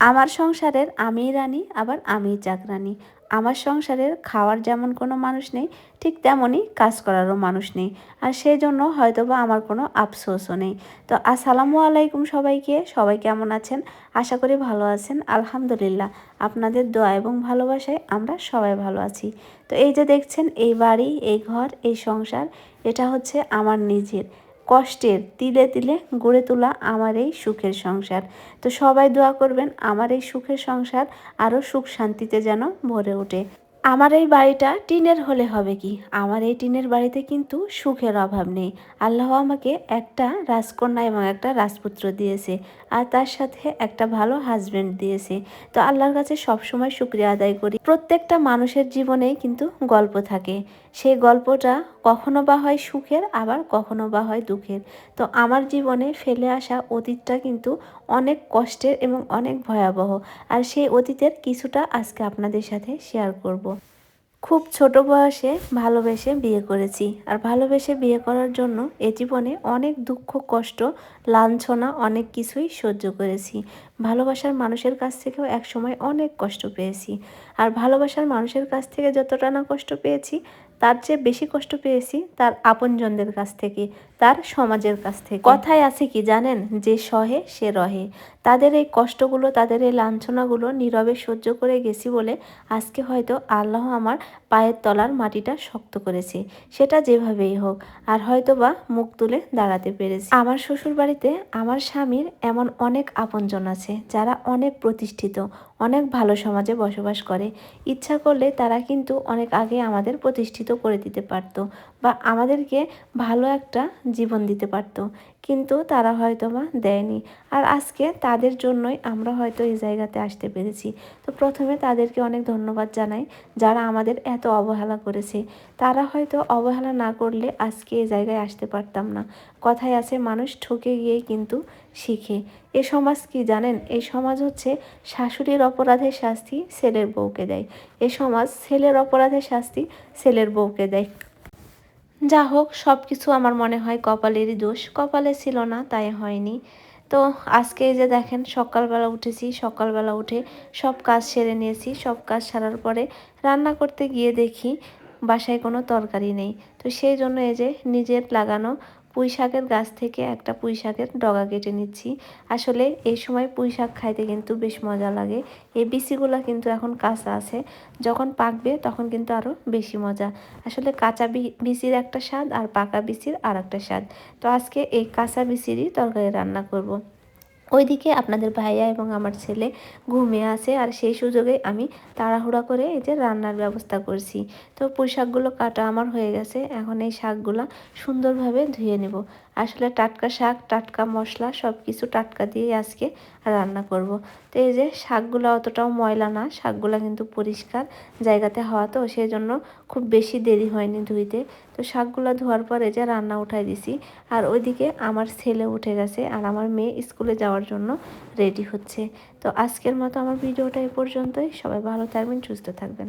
আমার সংসারের আমিই রানী, আবার আমিই চাকরানি। আমার সংসারের খাওয়ার যেমন কোনো মানুষ নেই, ঠিক তেমনই কাজ করারও মানুষ নেই। আর সেই জন্য হয়তোবা আমার কোনো আফসোসও নেই। তো আসসালামু আলাইকুম সবাইকে, সবাই কেমন আছেন? আশা করি ভালো আছেন, আলহামদুলিল্লাহ। আপনাদের দোয়া এবং ভালোবাসায় আমরা সবাই ভালো আছি। তো এই যে দেখছেন, এই বাড়ি, এই ঘর, এই সংসার, এটা হচ্ছে আমার নিজের। কষ্টের তিলে তিলে গড়ে তোলা আমার এই সুখের সংসার। তো সবাই দোয়া করবেন, আমার এই সুখের সংসার আরও সুখ শান্তিতে যেন ভরে ওঠে। আমার এই বাড়িটা টিনের হলে হবে কি? আমার এই টিনের বাড়িতে কিন্তু সুখের অভাব নেই। আল্লাহ আমাকে একটা রাজকন্যা এবং একটা রাজপুত্র দিয়েছে আর তার সাথে একটা ভালো হাজব্যান্ড দিয়েছে। তো আল্লাহর কাছে সবসময় শুক্রিয়া আদায় করি। প্রত্যেকটা মানুষের জীবনেই কিন্তু গল্প থাকে। সেই গল্পটা কখনো বা হয় সুখের, আবার কখনো বা হয় দুঃখের। তো আমার জীবনে ফেলে আসা অতীতটা কিন্তু অনেক কষ্টের এবং অনেক ভয়াবহ। আর সেই অতীতের কিছুটা আজকে আপনাদের সাথে শেয়ার করব। খুব ছোট বয়সে ভালোবেসে বিয়ে করেছি। আর ভালোবেসে বিয়ে করার জন্য এ জীবনে অনেক দুঃখ, কষ্ট, লাঞ্ছনা, অনেক কিছুই সহ্য করেছি। ভালোবাসার মানুষের কাছ থেকেও একসময় অনেক কষ্ট পেয়েছি। আর ভালোবাসার মানুষের কাছ থেকে যতটা না কষ্ট পেয়েছি, তার চেয়ে বেশি কষ্ট পেয়েছি তার আপনজনদের কাছ থেকে, তার সমাজের কাছ থেকে। কথায় আছে কি জানেন? যে সহে সে রহে। তাদের এই কষ্টগুলো, তাদের এই লাঞ্ছনাগুলো নীরবে সহ্য করে গেছি বলে আজকে হয়তো আল্লাহ আমার পায়ের তলার মাটিটা শক্ত করেছে। সেটা যেভাবেই হোক, আর হয়তো বা মুখ তুলে দাঁড়াতে পেরেছি। আমার শ্বশুর বাড়িতে আমার স্বামীর এমন অনেক আপনজন আছে যারা অনেক প্রতিষ্ঠিত অনেক ভালো সমাজে বসবাস করে। ইচ্ছা করলে তারা কিন্তু অনেক আগে আমাদের প্রতিষ্ঠিত করে দিতে পারতো বা আমাদেরকে ভালো একটা জীবন দিতে পারতো। কিন্তু তারা হয়তো বা দেয়নি। আর আজকে তাদের জন্যই আমরা হয়তো এই জায়গাতে আসতে পেরেছি। তো প্রথমে তাদেরকে অনেক ধন্যবাদ জানাই যারা আমাদের এত অবহেলা করেছে। তারা হয়তো অবহেলা না করলে আজকে এই জায়গায় আসতে পারতাম না। কথায় আছে, মানুষ ঠকে গিয়েই কিন্তু শিখে। এ সমাজ কি জানেন? এই সমাজ হচ্ছে শাশুড়ির অপরাধের শাস্তি ছেলের বউকে দেয়। এ সমাজ ছেলের অপরাধের শাস্তি ছেলের বউকে দেয়। যা হোক সব কিছু আমার মনে হয় কপালেরই দোষ। কপালে ছিল না, তাই হয়নি। তো আজকে যে দেখেন, সকালবেলা উঠেছি, সকালবেলা উঠে সব কাজ সেরে নিয়েছি। সব কাজ সারার পরে রান্না করতে গিয়ে দেখি বাসায় কোনো তরকারি নেই। তো সেই জন্য এই যে নিজের লাগানো পুঁই শাকের গাছ থেকে একটা পুঁই শাকের ডগা কেটে নিচ্ছি। আসলে এই সময় পুঁই শাক খাইতে কিন্তু বেশ মজা লাগে। এই বিচিগুলো কিন্তু এখন কাঁচা আছে। যখন পাকবে তখন কিন্তু আরও বেশি মজা। আসলে কাঁচা বিচির একটা স্বাদ আর পাকা বিচির আর একটা স্বাদ। তো আজকে এই কাঁচা বিচিরই তরকারি রান্না করব। ওইদিকে আপনাদের ভাইয়া এবং আমার ছেলে ঘুমিয়ে আছে আর সেই সুযোগে আমি তাড়াহুড়া করে এই যে রান্নার ব্যবস্থা করছি। তো পুঁই শাকগুলো কাটা আমার হয়ে গেছে, এখন এই শাকগুলো সুন্দরভাবে ধুয়ে নেব। আসলে টাটকা শাক, টাটকা মশলা সব কিছু টাটকা দিয়েই আজকে রান্না করব। তো এই যে শাকগুলো অতটাও ময়লা না, শাকগুলো কিন্তু পরিষ্কার জায়গাতে হওয়া তো সেই জন্য খুব বেশি দেরি হয়নি ধুইতে। তো শাকগুলো ধোয়ার পরে যে রান্না উঠাই দিছি, আর ওইদিকে আমার ছেলে উঠে গেছে আর আমার মেয়ে স্কুলে যাওয়ার জন্য রেডি হচ্ছে। তো আজকের মতো আমার ভিডিওটা এ পর্যন্তই। সবাই ভালো থাকবেন, সুস্থ থাকবেন।